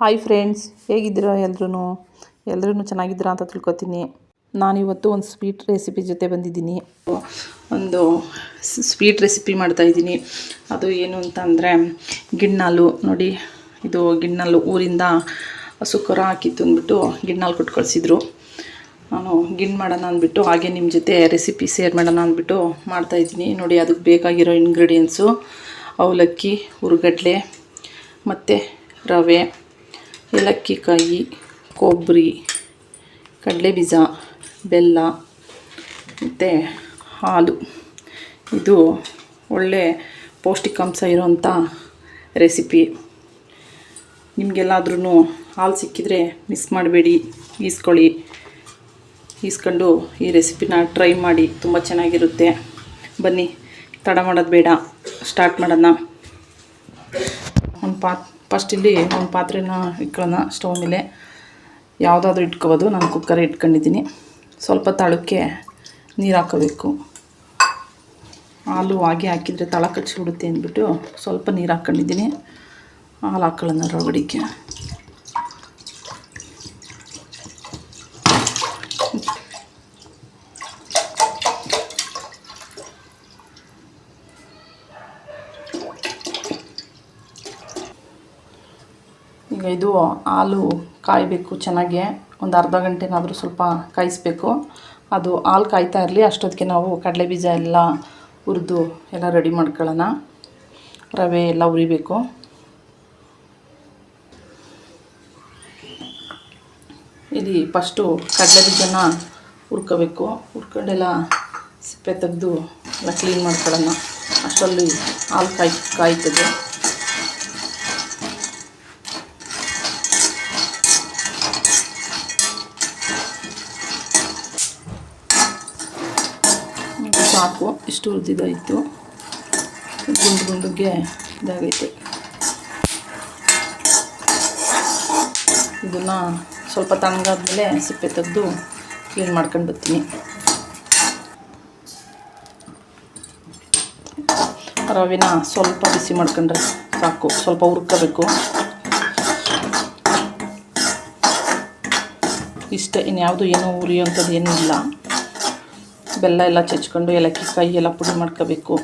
Hi friends ಹೇಗಿದ್ದೀರಾ ಎಲ್ಲರೂ ಎಲ್ಲರೂ ಚೆನ್ನಾಗಿದ್ದೀರಾ ಅಂತ ತಿಳ್ಕೊತೀನಿ. ನಾನಿವತ್ತು ಒಂದು ಸ್ವೀಟ್ ರೆಸಿಪಿ ಜೊತೆ ಬಂದಿದ್ದೀನಿ. ಒಂದು ಸ್ವೀಟ್ ರೆಸಿಪಿ ಮಾಡ್ತಾಯಿದ್ದೀನಿ ಅದು ಏನು ಅಂತ ಅಂದರೆ ಗಿಣ್ಣಾಲು. ನೋಡಿ, ಇದು ಗಿಣ್ಣಾಲು ಊರಿಂದ ಹಸು ಹಾಕಿ ಹಾಕಿತ್ತು ಅಂದ್ಬಿಟ್ಟು ಗಿಣ್ಣಾಲು ಕೊಟ್ಟು ಕಳಿಸಿದ್ರು ನಾನು ಗಿಣ್ಣು ಮಾಡೋಣ ಅಂದ್ಬಿಟ್ಟು ಹಾಗೆ ನಿಮ್ಮ ಜೊತೆ ರೆಸಿಪಿ ಶೇರ್ ಮಾಡೋಣ ಅಂದ್ಬಿಟ್ಟು ಮಾಡ್ತಾಯಿದ್ದೀನಿ ನೋಡಿ, ಅದಕ್ಕೆ ಬೇಕಾಗಿರೋ ಇಂಗ್ರೀಡಿಯೆಂಟ್ಸು ಅವಲಕ್ಕಿ ಹುರುಗಡ್ಲೆ ಮತ್ತು ರವೆ. ಏಲಕ್ಕಿ, ಕಾಯಿ, ಕೊಬ್ಬರಿ ಕಡಲೆ ಬೀಜ ಬೆಲ್ಲ, ಮತ್ತು ಹಾಲು. ಇದು ಒಳ್ಳೆ ಪೌಷ್ಟಿಕಾಂಶ ಇರೋಂಥ ರೆಸಿಪಿ. ನಿಮಗೆಲ್ಲಾದ್ರೂ ಹಾಲು ಸಿಕ್ಕಿದರೆ ಮಿಸ್ ಮಾಡಬೇಡಿ, ಈಸ್ಕೊಳ್ಳಿ. ಈಸ್ಕೊಂಡು ಈ ರೆಸಿಪಿನ ಟ್ರೈ ಮಾಡಿ, ತುಂಬ ಚೆನ್ನಾಗಿರುತ್ತೆ. ಬನ್ನಿ, ತಡ ಮಾಡೋದು ಬೇಡ, ಸ್ಟಾರ್ಟ್ ಮಾಡೋಣ ಒಂದು ಪಾತ್ ಫಸ್ಟ್ ಇಲ್ಲಿ ಒಂದು ಪಾತ್ರೆನ ಇಟ್ಕೊಳ್ಳೋಣ, ಸ್ಟವ್ ಮೇಲೆ. ಯಾವುದಾದ್ರೂ ಇಟ್ಕೋಬೋದು, ನಾನು ಕುಕ್ಕರ್ ಇಟ್ಕೊಂಡಿದ್ದೀನಿ. ಸ್ವಲ್ಪ ತಳಕ್ಕೆ ನೀರು ಹಾಕೋಬೇಕು. ಹಾಲು ಹಾಗೆ ಹಾಕಿದರೆ ತಳ ಕಚ್ಚಿಬಿಡುತ್ತೆ ಅಂದ್ಬಿಟ್ಟು ಸ್ವಲ್ಪ ನೀರು ಹಾಕ್ಕೊಂಡಿದ್ದೀನಿ ಹಾಲು ಹಾಕ್ಕೊಳ್ಳೋಣ ರಗಡಿಗೆ ಈಗ ಇದು ಹಾಲು ಕಾಯಬೇಕು ಚೆನ್ನಾಗಿ. ಒಂದು ಅರ್ಧ ಗಂಟೆನಾದರೂ ಸ್ವಲ್ಪ ಕಾಯಿಸ್ಬೇಕು. ಅದು ಹಾಲು ಕಾಯ್ತಾ ಇರಲಿ, ಅಷ್ಟೊತ್ತಿಗೆ ನಾವು ಕಡಲೆ ಬೀಜ ಎಲ್ಲ ಹುರಿದು ಎಲ್ಲ ರೆಡಿ ಮಾಡ್ಕೊಳ್ಳೋಣ. ರವೆ ಎಲ್ಲ ಹುರಿಬೇಕು. ಇಲ್ಲಿ ಫಸ್ಟು ಕಡಲೆ ಬೀಜನ ಹುರ್ಕೋಬೇಕು. ಹುರ್ಕೊಂಡೆಲ್ಲ ಸಿಪ್ಪೆ ತೆಗೆದು ಎಲ್ಲ ಕ್ಲೀನ್ ಮಾಡ್ಕೊಳ್ಳೋಣ. ಅಷ್ಟರಲ್ಲಿ ಹಾಲು ಕಾಯಿ, ಕಾಯ್ತದೆ. ಸಾಕು. ಇಷ್ಟು ಹುರಿದಿದ್ದಾಯಿತು ಗುಂಡು ಗುಂಡುಗೆ ಇದಾಗೈತೆ. ಇದನ್ನು ಸ್ವಲ್ಪ ತಣ್ಣಗಾದ್ಮೇಲೆ ಸಿಪ್ಪೆ ತೆಗೆದು ಕ್ಲೀನ್ ಮಾಡ್ಕೊಂಡು ಬರ್ತೀನಿ. ರವೆನ ಸ್ವಲ್ಪ ಬಿಸಿ ಮಾಡ್ಕೊಂಡ್ರೆ ಸಾಕು. ಸ್ವಲ್ಪ ಹುರ್ಕೋಬೇಕು. ಇಷ್ಟೇ ಇನ್ಯಾವುದು ಏನೂ ಉರಿಯೋಂಥದ್ದು ಏನೂ ಇಲ್ಲ ಬೆಲ್ಲ ಎಲ್ಲ ಚಚ್ಕೊಂಡು ಏಲಕ್ಕಿ ಕಾಯಿ ಎಲ್ಲ ಪುಡಿ ಮಾಡ್ಕೋಬೇಕು.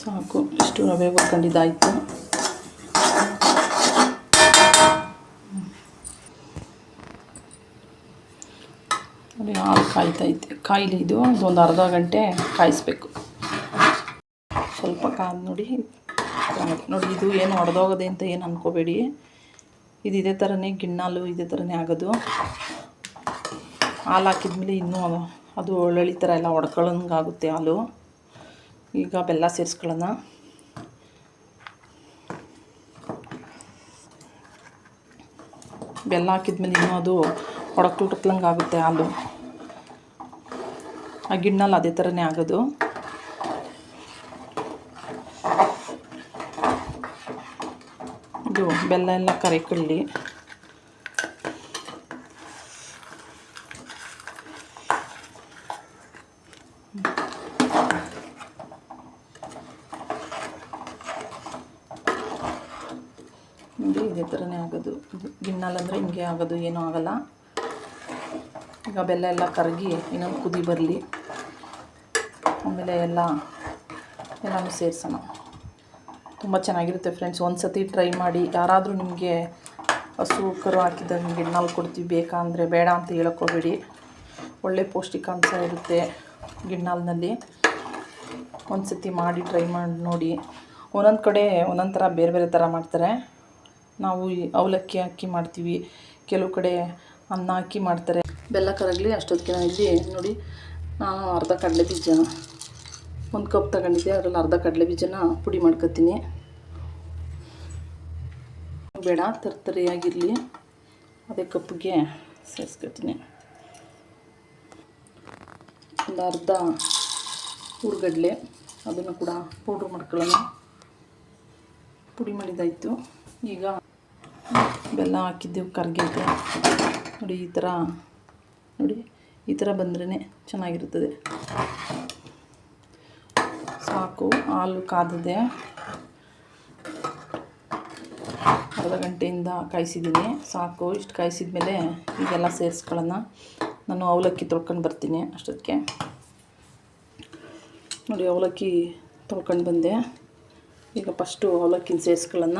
ಸಾಕು, ಇಷ್ಟು ರವೆ ಹುರ್ಕೊಂಡಿದ್ದಾಯಿತು. ನೋಡಿ, ಹಾಲು ಕಾಯ್ತೈತೆ. ಕಾಯಿಲಿ ಇದು ಒಂದು ಅರ್ಧ ಗಂಟೆ ಕಾಯಿಸ್ಬೇಕು. ಸ್ವಲ್ಪ ಕಾದ ನೋಡಿ. ನೋಡಿ, ಇದು ಏನು ಒಡೆದೋಗದೆ ಅಂತ ಏನು ಅಂದ್ಕೋಬೇಡಿ ಇದು ಇದೇ ಥರನೇ ಗಿಣ್ಣಾಲು, ಇದೇ ಥರನೇ ಆಗೋದು. ಹಾಲು ಹಾಕಿದ್ಮೇಲೆ ಇನ್ನೂ ಅದು ಒಳ್ಳೊಳ್ಳೆ ಥರ ಎಲ್ಲ ಒಡ್ಕೊಳ್ಳೋಂಗೆ ಆಗುತ್ತೆ ಹಾಲು. ಈಗ ಬೆಲ್ಲ ಸೇರಿಸ್ಕೊಳ್ಳೋಣ. ಬೆಲ್ಲ ಹಾಕಿದ್ಮೇಲೆ ಇನ್ನೂ ಅದು ಒಡಕ್ಲು ಆಗುತ್ತೆ ಹಾಲು. ಆ ಗಿಣ್ಣಲ್ಲಿ ಅದೇ ಥರನೇ ಆಗೋದು ಇದು ಬೆಲ್ಲ ಎಲ್ಲ ಕರಿಕೊಳ್ಳಿ. ಇದೇ ಥರನೇ ಆಗೋದು. ಗಿಣ್ಣಲ್ಲಂದರೆ ಹಿಂಗೆ ಆಗೋದು, ಏನೂ ಆಗೋಲ್ಲ. ಈಗ ಬೆಲ್ಲ ಎಲ್ಲ ಕರಗಿ ಇನ್ನೊಂದು ಕುದಿ ಬರಲಿ. ಆಮೇಲೆ ಎಲ್ಲ, ಎಲ್ಲನೂ ಸೇರಿಸೋಣ. ತುಂಬ ಚೆನ್ನಾಗಿರುತ್ತೆ ಫ್ರೆಂಡ್ಸ್. ಒಂದು ಸತಿ ಟ್ರೈ ಮಾಡಿ. ಯಾರಾದರೂ ನಿಮಗೆ ಹಸು ಕರು ಹಾಕಿದ ನಿಮಗೆ ಗಿಣ್ಣಾಲು ಕೊಡ್ತೀವಿ, ಬೇಕಾ ಅಂದರೆ ಬೇಡ ಅಂತ ಹೇಳೋಕ್ಕೋಬೇಡಿ ಒಳ್ಳೆ ಪೌಷ್ಟಿಕಾಂಶ ಇರುತ್ತೆ ಗಿಣ್ಣಲ್ನಲ್ಲಿ. ಒಂದು ಸತಿ ಮಾಡಿ ಟ್ರೈ ಮಾಡಿ ನೋಡಿ. ಒಂದೊಂದು ಕಡೆ ಒಂದೊಂದು ಥರ ಬೇರೆ ಬೇರೆ ಥರ ಮಾಡ್ತಾರೆ. ನಾವು ಅವಲಕ್ಕಿ ಹಾಕಿ ಮಾಡ್ತೀವಿ. ಕೆಲವು ಕಡೆ ಅನ್ನ ಹಾಕಿ ಮಾಡ್ತಾರೆ. ಬೆಲ್ಲ ಕರಗಲಿ ಅಷ್ಟೊತ್ತಿಗೆ ಇಲ್ಲಿ ನೋಡಿ. ನಾನು ಅರ್ಧ ಕಡಲೆ ಬೀಜ ಒಂದು ಕಪ್ ತಗೊಂಡಿದ್ದೆ, ಅದರಲ್ಲಿ ಅರ್ಧ ಕಡಲೆ ಬೀಜನ ಪುಡಿ ಮಾಡ್ಕೊತೀನಿ. ಬೇಡ, ತರ್ತರಿಯಾಗಿರಲಿ. ಅದೇ ಕಪ್ಗೆ ಸೇರಿಸ್ಕೊತೀನಿ. ಒಂದು ಅರ್ಧ ಹುರ್ಗಡ್ಲೆ ಅದನ್ನು ಕೂಡ ಪೌಡ್ರ್ ಮಾಡ್ಕೊಳ್ಳೋಣ. ಪುಡಿ ಮಾಡಿದಾಯಿತು ಈಗ ಬೆಲ್ಲ ಹಾಕಿದ್ದೆವು ಕರ್ಗೈತೆ ನೋಡಿ, ಈ ಥರ, ನೋಡಿ, ಈ ಥರ ಬಂದ್ರೇ ಚೆನ್ನಾಗಿರ್ತದೆ ಸಾಕು, ಹಾಲು ಕಾದಿದೆ. ಅರ್ಧ ಗಂಟೆಯಿಂದ ಕಾಯಿಸಿದ್ದೀನಿ. ಸಾಕು, ಇಷ್ಟು ಕಾಯಿಸಿದ ಮೇಲೆ ಈಗೆಲ್ಲ ಸೇರಿಸ್ಕೊಳ್ಳೋಣ. ನಾನು ಅವಲಕ್ಕಿ ತೊಳ್ಕೊಂಡು ಬರ್ತೀನಿ ಅಷ್ಟೊತ್ತಿಗೆ. ನೋಡಿ, ಅವಲಕ್ಕಿ ತೊಳ್ಕೊಂಡು ಬಂದೆ. ಈಗ ಫಸ್ಟು ಅವಲಕ್ಕಿನ ಸೇರಿಸ್ಕೊಳ್ಳೋಣ.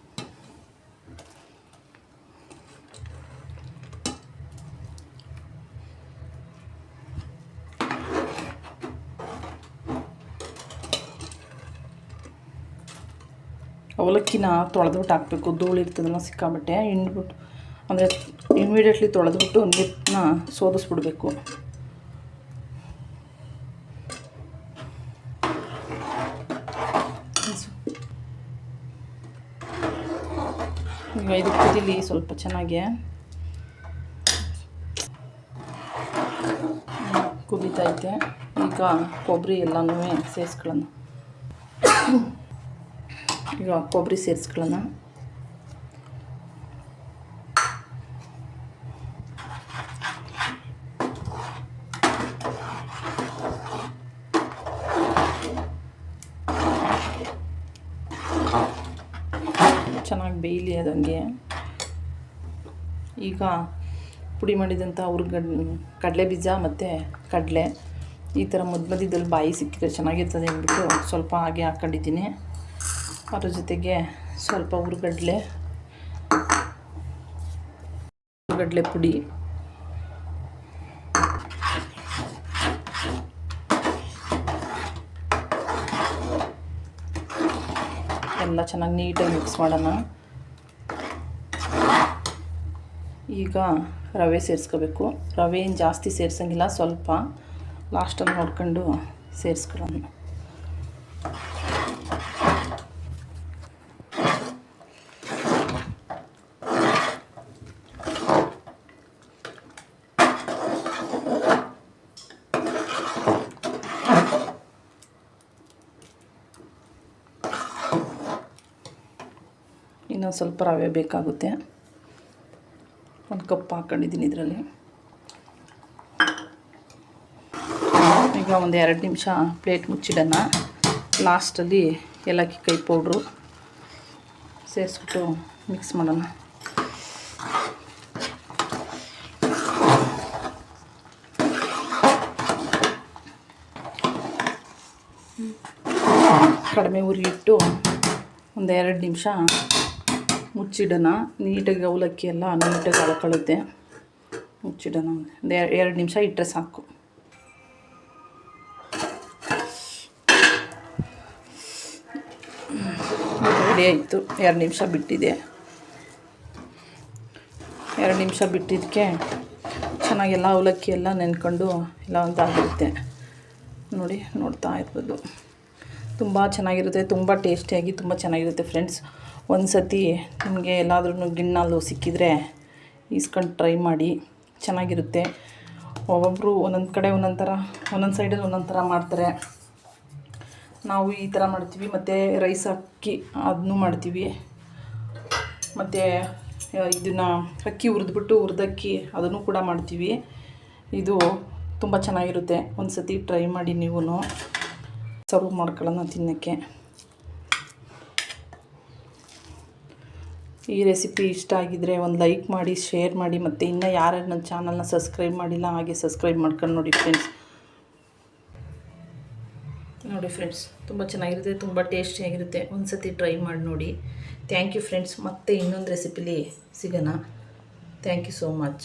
ಅವಲಕ್ಕಿನ ತೊಳೆದ್ಬಿಟ್ಟು ಹಾಕಬೇಕು. ಧೂಳು ಇರ್ತದಲ್ಲ, ಸಿಕ್ಕಾಬಿಟ್ಟೆ. ಹಿಂಡ್ಬಿಟ್ಟು, ಅಂದರೆ ಇಮಿಡಿಯೇಟ್ಲಿ ತೊಳೆದ್ಬಿಟ್ಟು ನೀರನ್ನ ಸೋದಿಸ್ಬಿಡ್ಬೇಕು. ಇದು ಕುದಿಲಿ ಸ್ವಲ್ಪ ಚೆನ್ನಾಗಿ. ಕುದೀತೈತೆ ಈಗ ಕೊಬ್ಬರಿ ಎಲ್ಲನೂ ಸೇರಿಸ್ಕೊಳ್ಳೋಣ ಈಗ ಕೊಬ್ಬರಿ ಸೇರಿಸ್ಕೊಳ್ಳೋಣ. ಚೆನ್ನಾಗಿ ಬೇಯಲಿ ಅದಂಗೆ ಈಗ ಪುಡಿ ಮಾಡಿದಂಥ ಹುರ್ಗಡ್, ಕಡಲೆ ಬೀಜ ಮತ್ತು ಕಡಲೆ. ಈ ಥರ ಮಧ್ಯ ಮಧ್ಯದಲ್ಲಿ ಬಾಯಿ ಸಿಕ್ಕಿದ್ರೆ ಚೆನ್ನಾಗಿರ್ತದೆ ಅಂದ್ಬಿಟ್ಟು ಸ್ವಲ್ಪ ಹಾಗೆ ಹಾಕ್ಕೊಂಡಿದ್ದೀನಿ ಅದ್ರ ಜೊತೆಗೆ ಸ್ವಲ್ಪ ಹುರ್ಗಡ್ಲೆ. ಹುರ್ಗಡ್ಲೆ ಪುಡಿ. ಎಲ್ಲ ಚೆನ್ನಾಗಿ ನೀಟಾಗಿ ಮಿಕ್ಸ್ ಮಾಡೋಣ. ಈಗ ರವೆ ಸೇರಿಸ್ಕೋಬೇಕು. ರವೆ ಏನು ಜಾಸ್ತಿ ಸೇರಿಸೋಂಗಿಲ್ಲ, ಸ್ವಲ್ಪ ಲಾಸ್ಟಲ್ಲಿ ನೋಡ್ಕೊಂಡು ಸೇರಿಸ್ಕೊಳ್ಳೋಣ. ಸ್ವಲ್ಪ ರವೆ ಬೇಕಾಗುತ್ತೆ. ಒಂದು ಕಪ್ ಹಾಕ್ಕೊಂಡಿದ್ದೀನಿ ಇದರಲ್ಲಿ. ಈಗ ಒಂದು ಎರಡು ನಿಮಿಷ ಪ್ಲೇಟ್ ಮುಚ್ಚಿಡೋಣ. ಲಾಸ್ಟಲ್ಲಿ ಏಲಕ್ಕಿ ಕೈ ಪೌಡ್ರು ಸೇರಿಸ್ಬಿಟ್ಟು ಮಿಕ್ಸ್ ಮಾಡೋಣ. ಕಡಿಮೆ ಉರಿ ಇಟ್ಟು ಒಂದು ಎರಡು ನಿಮಿಷ ಮುಚ್ಚಿಡೋಣ ನೀಟಾಗಿ ಅವಲಕ್ಕಿ ಎಲ್ಲ ನೀಟಾಗಿ ಅಳ್ಕೊಳ್ಳುತ್ತೆ. ಮುಚ್ಚಿಡೋಣ ಎರಡು ನಿಮಿಷ ಇಟ್ಟರೆ ಸಾಕು. ರೆಡಿ ಆಯಿತು. ಎರಡು ನಿಮಿಷ ಬಿಟ್ಟಿದೆ. ಎರಡು ನಿಮಿಷ ಬಿಟ್ಟಿದ್ದಕ್ಕೆ ಚೆನ್ನಾಗೆಲ್ಲ ಅವಲಕ್ಕಿ ಎಲ್ಲ ನೆನ್ಕೊಂಡು ಎಲ್ಲ ಒಂದಾಗಿರುತ್ತೆ ನೋಡಿ, ನೋಡ್ತಾ ಇರ್ಬೋದು. ತುಂಬ ಚೆನ್ನಾಗಿರುತ್ತೆ. ತುಂಬ ಟೇಸ್ಟಿಯಾಗಿ ತುಂಬ ಚೆನ್ನಾಗಿರುತ್ತೆ, ಫ್ರೆಂಡ್ಸ್. ಒಂದು ಸತಿ ನಿಮಗೆ ಎಲ್ಲಾದ್ರೂ ಗಿಣ್ಣಾಲು ಸಿಕ್ಕಿದರೆ ಈಸ್ಕೊಂಡು ಟ್ರೈ ಮಾಡಿ, ಚೆನ್ನಾಗಿರುತ್ತೆ. ಒಬ್ಬೊಬ್ಬರು ಒಂದೊಂದು ಕಡೆ ಒಂದೊಂದು ಥರ ಒಂದೊಂದು ಸೈಡಲ್ಲಿ ಒಂದೊಂದು ಥರ ಮಾಡ್ತಾರೆ. ನಾವು ಈ ಥರ ಮಾಡ್ತೀವಿ, ಮತ್ತು ರೈಸ್ ಅಕ್ಕಿ ಅದನ್ನೂ ಮಾಡ್ತೀವಿ. ಮತ್ತು ಇದನ್ನು ಅಕ್ಕಿ ಹುರಿದ್ಬಿಟ್ಟು ಹುರಿದಕ್ಕಿ ಅದನ್ನು ಕೂಡ ಮಾಡ್ತೀವಿ. ಇದು ತುಂಬ ಚೆನ್ನಾಗಿರುತ್ತೆ. ಒಂದು ಸತಿ ಟ್ರೈ ಮಾಡಿ ನೀವು ಸರ್ವ್ ಮಾಡ್ಕೊಳ್ಳೋಣ ತಿನ್ನೋಕ್ಕೆ. ಈ ರೆಸಿಪಿ ಇಷ್ಟ ಆಗಿದ್ದರೆ ಒಂದು ಲೈಕ್ ಮಾಡಿ ಶೇರ್ ಮಾಡಿ, ಮತ್ತು ಇನ್ನೂ ಯಾರ್ಯಾರು ನನ್ನ ಚಾನಲ್ನ ಸಬ್ಸ್ಕ್ರೈಬ್ ಮಾಡಿಲ್ಲ, ಹಾಗೆ ಸಬ್ಸ್ಕ್ರೈಬ್ ಮಾಡ್ಕೊಂಡು ನೋಡಿ ಫ್ರೆಂಡ್ಸ್ ನೋಡಿ ಫ್ರೆಂಡ್ಸ್ ತುಂಬ ಚೆನ್ನಾಗಿರುತ್ತೆ, ತುಂಬ ಟೇಸ್ಟಿಯಾಗಿರುತ್ತೆ ಒಂದು ಸತಿ ಟ್ರೈ ಮಾಡಿ ನೋಡಿ. ಥ್ಯಾಂಕ್ ಯು ಫ್ರೆಂಡ್ಸ್ ಮತ್ತೆ ಇನ್ನೊಂದು ರೆಸಿಪಿಲಿ ಸಿಗೋಣ. Thank you so much